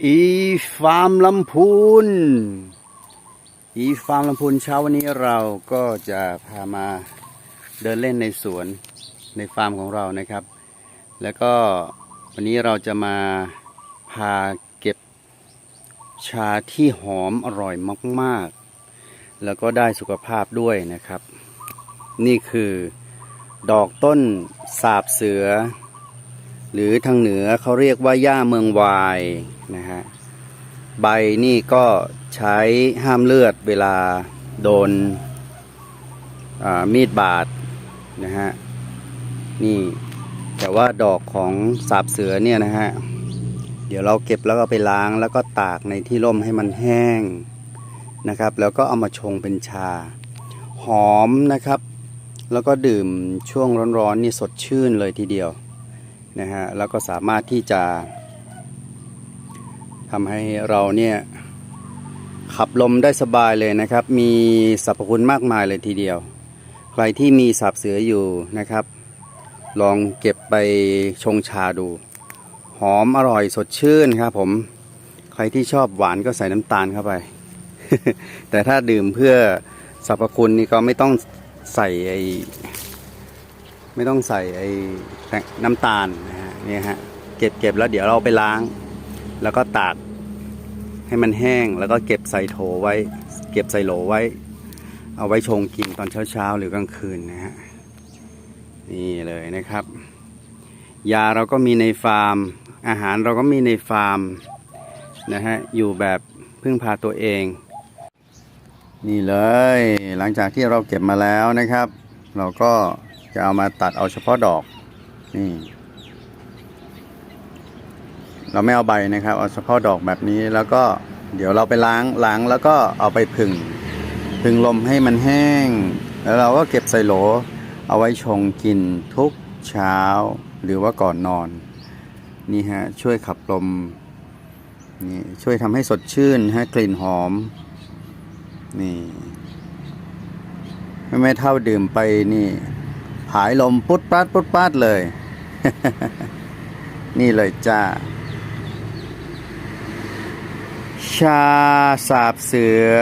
อีฟาร์มลำพูน อีฟาร์มลำพูนเช้าวันนี้เราก็จะพามาเดินเล่นในสวนในฟาร์มของเรานะครับ แล้วก็วันนี้เราจะมาพาเก็บชาที่หอมอร่อยมาก ๆ แล้วก็ได้สุขภาพด้วยนะครับ นี่คือดอกต้นสาบเสือ หรือทางเหนือเขาเรียกว่าหญ้าเมืองวายนะฮะใบนี่ก็ใช้ห้ามเลือดเวลาโดนมีดบาดนะฮะนี่แต่ว่าดอกของสาบเสือเนี่ยนะฮะเดี๋ยวเราเก็บแล้วก็ไปล้างแล้วก็ตากในที่ร่มให้มันแห้งนะครับ แล้วก็เอามาชงเป็นชา หอมนะครับ แล้วก็ดื่มช่วงร้อนๆนี่สดชื่นเลยทีเดียว นะฮะแล้วก็สามารถที่จะทำให้เราเนี่ยขับลมได้สบายเลยนะครับ มีสรรพคุณมากมายเลยทีเดียว ใครที่มีสับเสืออยู่นะครับ ลองเก็บไปชงชาดู หอมอร่อยสดชื่นครับผมใครที่ชอบหวานก็ใส่น้ำตาลเข้าไป แต่ถ้าดื่มเพื่อสรรพคุณนี่ก็ไม่ต้องใส่ไอ ไม่ต้องใส่ไอ้น้ำตาลนะฮะนี่ฮะเก็บเก็บแล้วเดี๋ยวเราไปล้าง แล้วก็ตากให้มันแห้งแล้วก็เก็บใส่โถไว้ เก็บใส่โหลไว้ เอาไว้ชงกินตอนเช้าๆ หรือกลางคืนนะฮะนี่เลยนะครับ ยาเราก็มีในฟาร์ม อาหารเราก็มีในฟาร์มนะฮะอยู่แบบพึ่งพาตัวเอง นี่เลย หลังจากที่เราเก็บมาแล้วนะครับ เราก็ จะเอามาตัดเอาเฉพาะดอกนี่เราไม่เอาใบนะครับ เอาเฉพาะดอกแบบนี้แล้วก็เดี๋ยวเราไปล้างล้างแล้วก็เอาไปผึ่งผึ่งลมให้มันแห้ง แล้วเราก็เก็บใส่โหล เอาไว้ชงกินทุกเช้าหรือว่าก่อนนอน นี่ฮะ ช่วยขับลมนี่ช่วยทำให้สดชื่นให้กลิ่นหอม นี่ไม่ไม่เท่าดื่มไปนี่ ผายลมปุ๊ดปัดปุ๊ดปัดเลย นี่เลยจ้า ชาสาบเสือ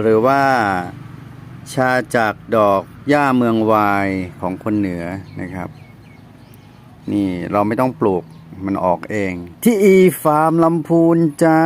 หรือว่าชาจากดอกหญ้าเมืองวายของคนเหนือนะครับ นี่เราไม่ต้องปลูกมันออกเอง ที่อีฟาร์มลำพูนจ้า